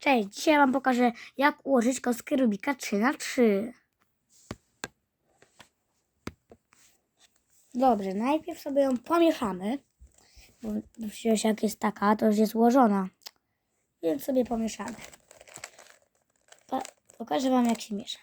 Cześć, dzisiaj Wam pokażę jak ułożyć kostkę Rubika 3 na 3 Dobrze, najpierw sobie ją pomieszamy. Bo przecież jak jest taka, to już jest ułożona. Więc sobie pomieszamy. Pokażę Wam jak się miesza.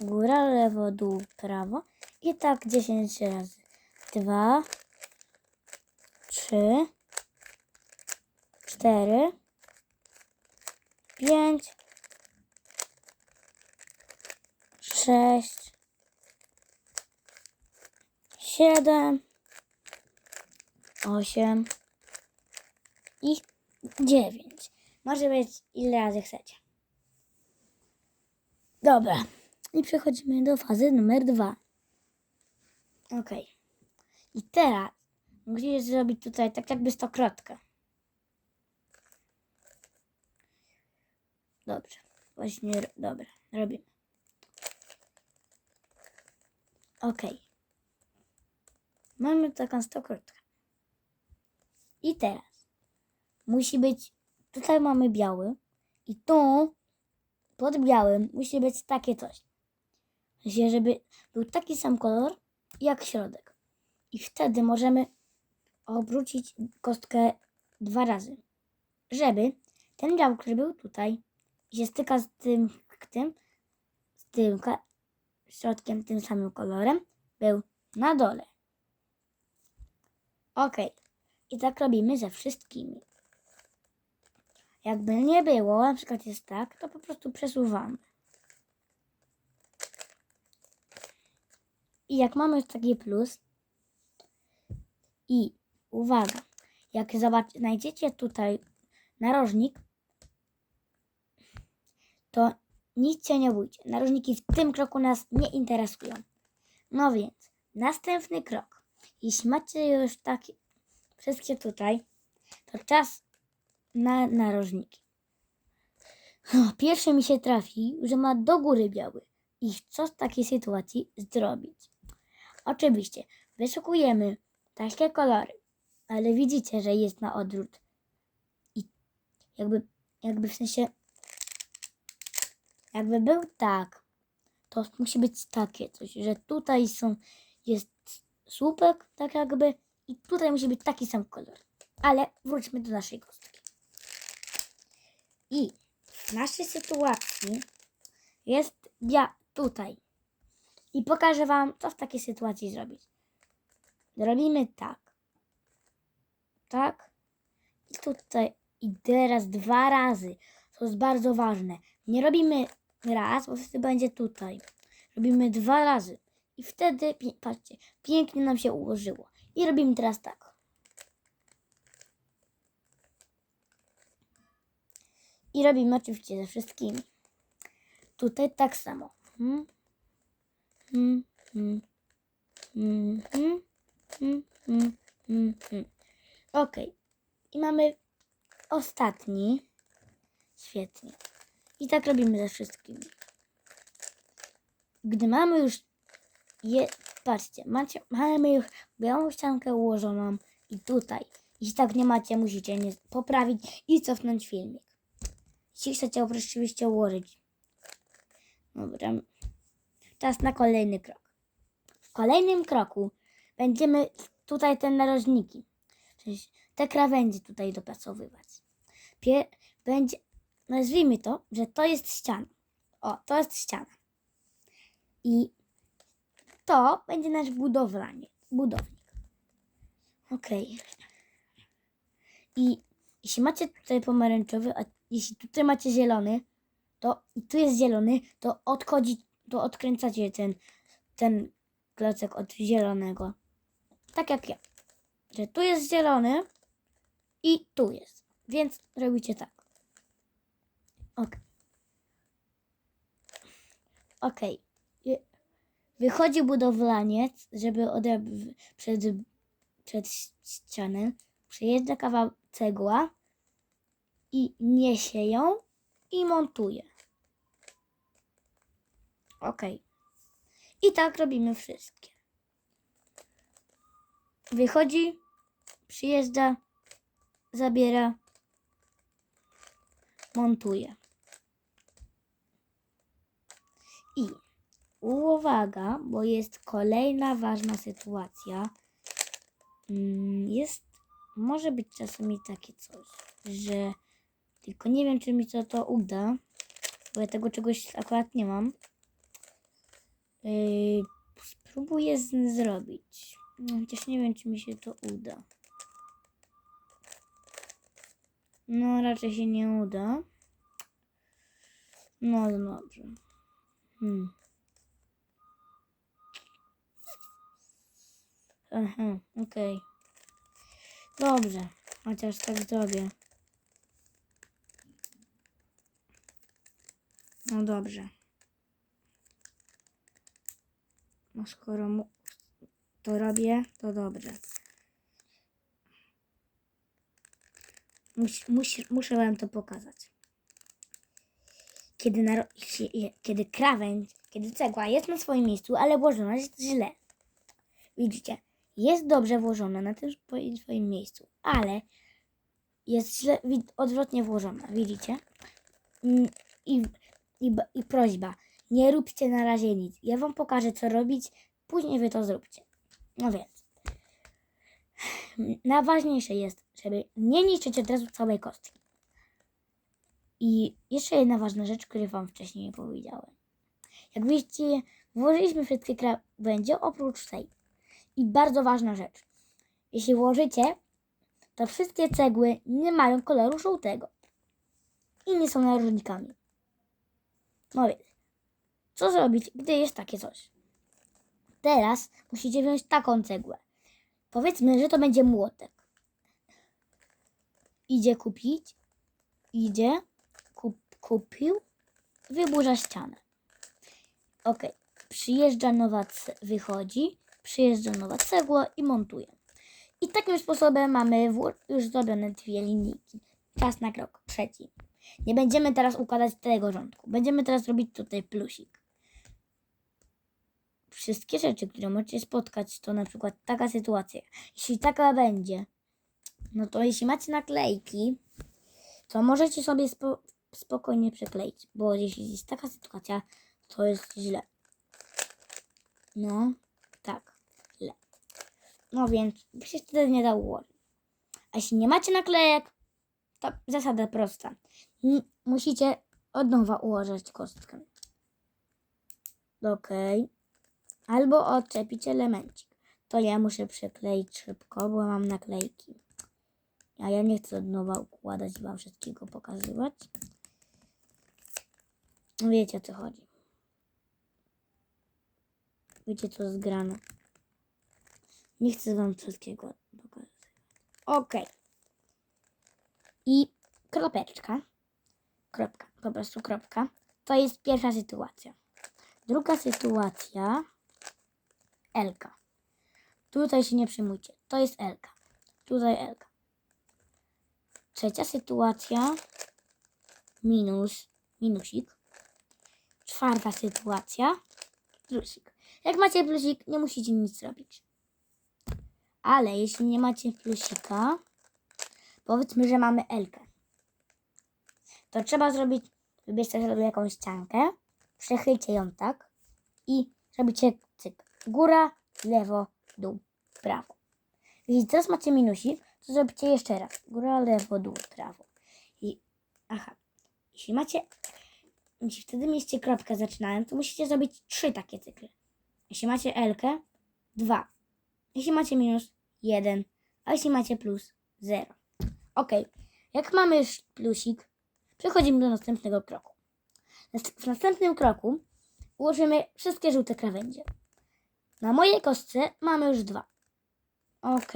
Góra, lewo, dół, prawo. I tak 10 razy. 2, 3, cztery, pięć, sześć, siedem, osiem i dziewięć. Może być ile razy chcecie. Dobra. I przechodzimy do fazy numer dwa. Ok. I teraz musicie zrobić tutaj tak jakby stokrotkę. Dobrze. Właśnie, dobra, robimy. Ok. Mamy taką stokrotkę. I teraz musi być, tutaj mamy biały i tu pod białym musi być takie coś. Sensie, żeby był taki sam kolor jak środek. I wtedy możemy obrócić kostkę dwa razy, żeby ten biały, który był tutaj, się styka z tym, tym, z tym środkiem, tym samym kolorem, był na dole. Ok. I tak robimy ze wszystkimi. Jakby nie było, na przykład jest tak, to po prostu przesuwamy. I jak mamy taki plus i uwaga, jak zobacz, znajdziecie tutaj narożnik, to nic się nie bójcie. Narożniki w tym kroku nas nie interesują. No więc, następny krok. Jeśli macie już takie wszystkie tutaj, to czas na narożniki. O, Pierwszy mi się trafi, że ma do góry biały. I co w takiej sytuacji zrobić? Oczywiście, wyszukujemy takie kolory, ale widzicie, że jest na odwrót. I jakby, jakby w sensie jakby był tak, to musi być takie coś, że tutaj są, jest słupek, tak jakby, i tutaj musi być taki sam kolor. Ale wróćmy do naszej kostki. I w naszej sytuacji jest ja tutaj. I pokażę Wam, co w takiej sytuacji zrobić. Zrobimy tak. Tak. I tutaj. I teraz dwa razy. To jest bardzo ważne. Nie robimy raz, bo wtedy będzie tutaj. Robimy dwa razy. I wtedy, patrzcie, pięknie nam się ułożyło. I robimy teraz tak. I robimy oczywiście ze wszystkimi. Tutaj tak samo. Hmm. Hmm, hmm, hmm, hmm, hmm, hmm, hmm, hmm. Ok. I mamy ostatni. Świetnie. I tak robimy ze wszystkimi. Gdy mamy już je, patrzcie, macie, mamy już białą ściankę ułożoną i tutaj. Jeśli tak nie macie, musicie nie poprawić i cofnąć filmik. Jeśli chcecie oczywiście ułożyć. Dobra. Czas na kolejny krok. W kolejnym kroku będziemy tutaj te narożniki, sensie te krawędzie tutaj dopracowywać. Pie, będzie, nazwijmy to, że to jest ściana. O, to jest ściana. I to będzie nasz budowlanie, budownik. Okej. I jeśli macie tutaj pomarańczowy, a jeśli tutaj macie zielony, to i tu jest zielony, to odchodzi, to odkręcacie ten, ten klocek od zielonego. Tak jak ja. Że tu jest zielony i tu jest. Więc robicie tak. Ok. Ok. I- Wychodzi budowlaniec, żeby ode, przed, przed ścianę. Przejeżdża kawał cegła i niesie ją i montuje. Ok. I tak robimy wszystkie. Wychodzi, przyjeżdża, zabiera montuję. I uwaga, bo jest kolejna ważna sytuacja. Mm, Jest, może być czasami takie coś, że tylko nie wiem, czy mi to, to uda, bo ja tego czegoś akurat nie mam. Yy, spróbuję z, zrobić. No, chociaż nie wiem, czy mi się to uda. No, raczej się nie uda. No, no dobrze. Hmm. Aha, okej. Dobrze, chociaż tak zrobię. No dobrze. No skoro mu to robię, to dobrze. Mus, mus, muszę wam to pokazać. Kiedy, kiedy krawędź, kiedy cegła jest na swoim miejscu, ale włożona jest źle. Widzicie, jest dobrze włożona na tym swoim, miejscu, ale jest źle odwrotnie włożona. Widzicie? Mm, I, i, I prośba, nie róbcie na razie nic. Ja wam pokażę, co robić, później wy to zróbcie. No więc, najważniejsze jest, żeby nie niszczyć od razu całej kostki. I jeszcze jedna ważna rzecz, której wam wcześniej nie powiedziałem. Jak widzicie, włożyliśmy wszystkie krawędzie oprócz tej. I bardzo ważna rzecz. Jeśli włożycie, to wszystkie cegły nie mają koloru żółtego. I nie są narożnikami. No więc, co zrobić, gdy jest takie coś? Teraz musicie wziąć taką cegłę. Powiedzmy, że to będzie młotek. Idzie kupić, idzie, kup, kupił, wyburza ścianę. Ok, przyjeżdża nowa, wychodzi, przyjeżdża nowa cegła i montuje. I takim sposobem mamy już zrobione dwie linijki. Czas na krok trzeci. Nie będziemy teraz układać tego rządku. Będziemy teraz robić tutaj plusik. Wszystkie rzeczy, które możecie spotkać, to na przykład taka sytuacja. Jeśli taka będzie, no to jeśli macie naklejki, to możecie sobie spo, spokojnie przekleić, bo jeśli jest taka sytuacja, to jest źle. No. No więc się wtedy nie dało ułożyć. A jeśli nie macie naklejek, to zasada prosta. Musicie od nowa ułożyć kostkę. Okej. Albo odczepić elemencik. To ja muszę przykleić szybko, bo mam naklejki. A ja nie chcę od nowa układać i wam wszystkiego pokazywać. Wiecie o co chodzi. Wiecie co jest grane. Nie chcę wam wszystkiego pokazywać. Okej. I kropeczka. Kropka. Po prostu kropka. To jest pierwsza sytuacja. Druga sytuacja. Elka. Tutaj się nie przejmujcie. To jest Elka. Tutaj Elka. Trzecia sytuacja. Minus. Minusik. Czwarta sytuacja. Plusik. Jak macie plusik, nie musicie nic robić. Ale jeśli nie macie plusika, powiedzmy, że mamy Elkę. To trzeba zrobić, wybierzcie sobie jakąś ściankę, przechylcie ją tak i robicie cyk. Góra, lewo, dół, prawo. Jeśli teraz macie minusik, to zrobicie jeszcze raz. Góra, lewo, dół, prawo. I aha. Jeśli macie, jeśli wtedy mieliście kropkę zaczynając, to musicie zrobić trzy takie cykle. Jeśli macie Elkę, dwa. Jeśli macie minus, jeden. A jeśli macie plus, zero. Ok. Jak mamy już plusik, przechodzimy do następnego kroku. W następnym kroku ułożymy wszystkie żółte krawędzie. Na mojej kostce mamy już dwa. Ok.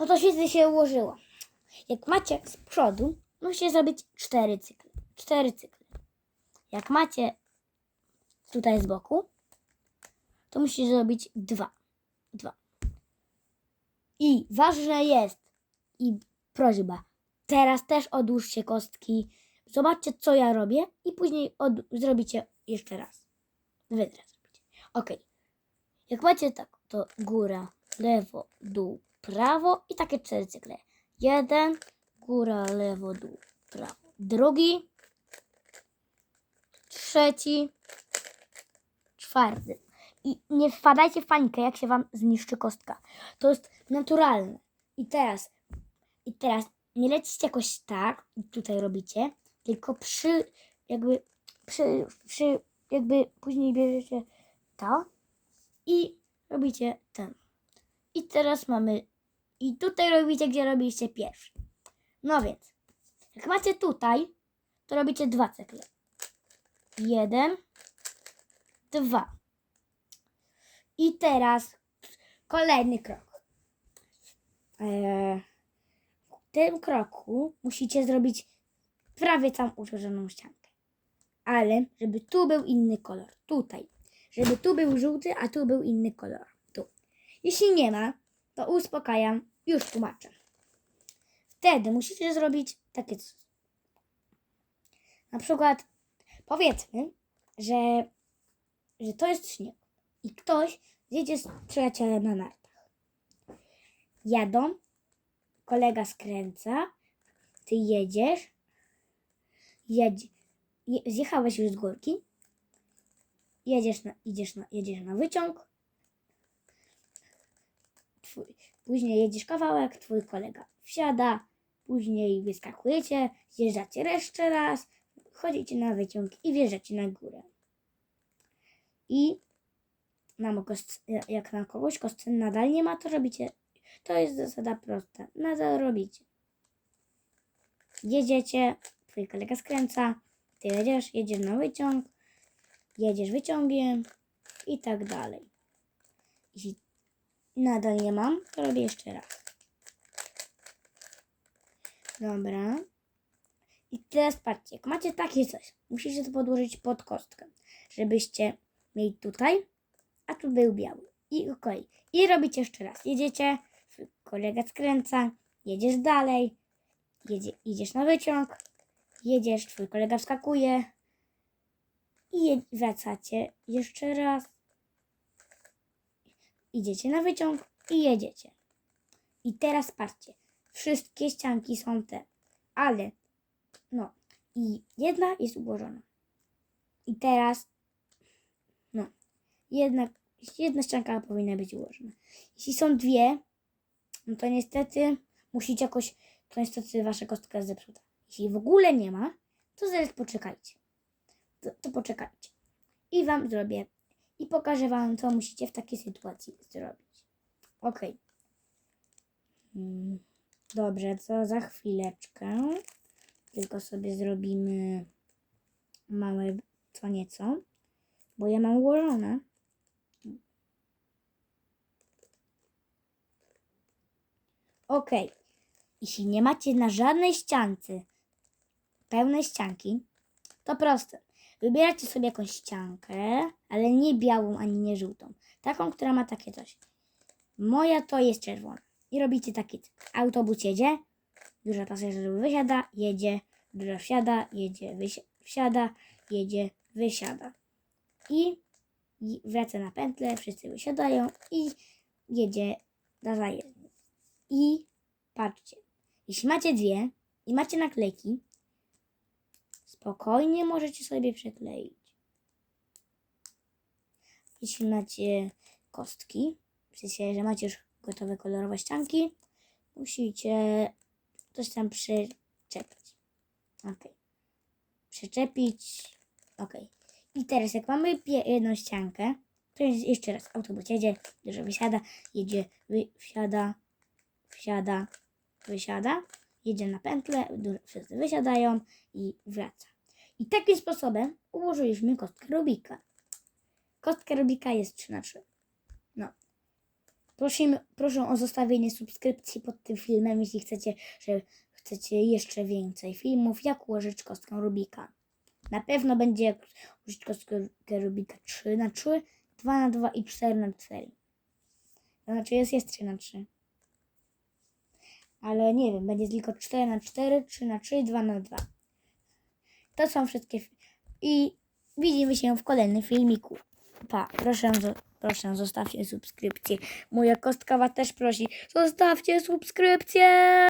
No to świetnie się ułożyło. Jak macie z przodu, musicie zrobić cztery cykle. Cztery cykle. Jak macie tutaj z boku, to musicie zrobić. Dwa. I ważne jest, i prośba, teraz też odłóżcie kostki, zobaczcie co ja robię i później od, zrobicie jeszcze raz. Wy teraz zrobicie. Ok. Jak macie tak, to góra, lewo, dół, prawo i takie cztery cykle. Jeden, góra, lewo, dół, prawo. Drugi, trzeci, czwarty. I nie wpadajcie w panikę, jak się wam zniszczy kostka. To jest naturalne. I teraz, i teraz nie lecicie jakoś tak, tutaj robicie, tylko przy, jakby, przy, przy, jakby później bierzecie to i robicie ten. I teraz mamy, i tutaj robicie, gdzie robiliście pierwszy. No więc, jak macie tutaj, to robicie dwa cykle. Jeden, dwa. I teraz kolejny krok. Eee, w tym kroku musicie zrobić prawie całą utworzoną ściankę. Ale żeby tu był inny kolor. Tutaj. Żeby tu był żółty, a tu był inny kolor. Tu. Jeśli nie ma, to uspokajam. Już tłumaczę. Wtedy musicie zrobić takie coś. Na przykład powiedzmy, że, że to jest śnieg i ktoś jedzie z przyjacielem na nartach. Jadą, kolega skręca, ty jedziesz, jedź, je, zjechałeś już z górki, jedziesz na, idziesz na, jedziesz na wyciąg, twój, później jedziesz kawałek, twój kolega wsiada, później wyskakujecie, zjeżdżacie jeszcze raz, chodzicie na wyciąg i wjeżdżacie na górę. I na kostce, jak na kogoś kostce nadal nie ma, to robicie. To jest zasada prosta. Nadal robicie. Jedziecie, twój kolega skręca, ty jedziesz, jedziesz na wyciąg, jedziesz wyciągiem i tak dalej. Jeśli nadal nie mam, to robię jeszcze raz. Dobra. I teraz patrzcie, jak macie takie coś, musicie to podłożyć pod kostkę, żebyście mieli tutaj, a tu był biały. I okej. I robicie jeszcze raz. Jedziecie, kolega skręca, jedziesz dalej, jedzie, idziesz na wyciąg, jedziesz, twój kolega wskakuje i wracacie jeszcze raz. Idziecie na wyciąg i jedziecie. I teraz patrzcie, wszystkie ścianki są te, ale no i jedna jest ułożona. I teraz jedna, jedna ścianka powinna być ułożona. Jeśli są dwie, no to niestety musicie jakoś, to niestety wasza kostka jest zepsuta. Jeśli w ogóle nie ma, to zaraz poczekajcie. To, to poczekajcie. I wam zrobię. I pokażę wam, co musicie w takiej sytuacji zrobić. Ok. Mm, Dobrze, to za chwileczkę. Tylko sobie zrobimy małe co nieco, bo ja mam ułożone. Ok. Jeśli nie macie na żadnej ściance pełnej ścianki, to proste. Wybieracie sobie jakąś ściankę, ale nie białą ani nie żółtą. Taką, która ma takie coś. Moja to jest czerwona. I robicie taki. Autobus jedzie, duża pasażerów wysiada, jedzie, duża wsiada, jedzie, wsiada, jedzie, wysiada. I, wraca na pętlę, wszyscy wysiadają i jedzie na zajezdnię. I patrzcie, jeśli macie dwie i macie naklejki, spokojnie możecie sobie przykleić. Jeśli macie kostki, w sensie, że macie już gotowe kolorowe ścianki, musicie coś tam przyczepić. Ok. Przyczepić. Ok. I teraz jak mamy jedną ściankę, to jeszcze raz autobus jedzie, dużo wysiada, jedzie, wy, wsiada, wysiada, jedzie na pętlę, wszyscy wysiadają i wraca. I takim sposobem ułożyliśmy kostkę Rubika. Kostka Rubika jest 3 na 3 No. Prosimy, proszę o zostawienie subskrypcji pod tym filmem, jeśli chcecie, że chcecie jeszcze więcej filmów, jak ułożyć kostkę Rubika. Na pewno będzie jak użyć kostkę Rubika 3 na 3 2 na 2 i 4 na 4 To znaczy jest, jest 3 na 3 Ale nie wiem, będzie tylko 4 na 4 3 na 3 2 na 2 To są wszystkie. I widzimy się w kolejnym filmiku. Pa, proszę, proszę zostawcie subskrypcję. Moja kostkawa też prosi, zostawcie subskrypcję.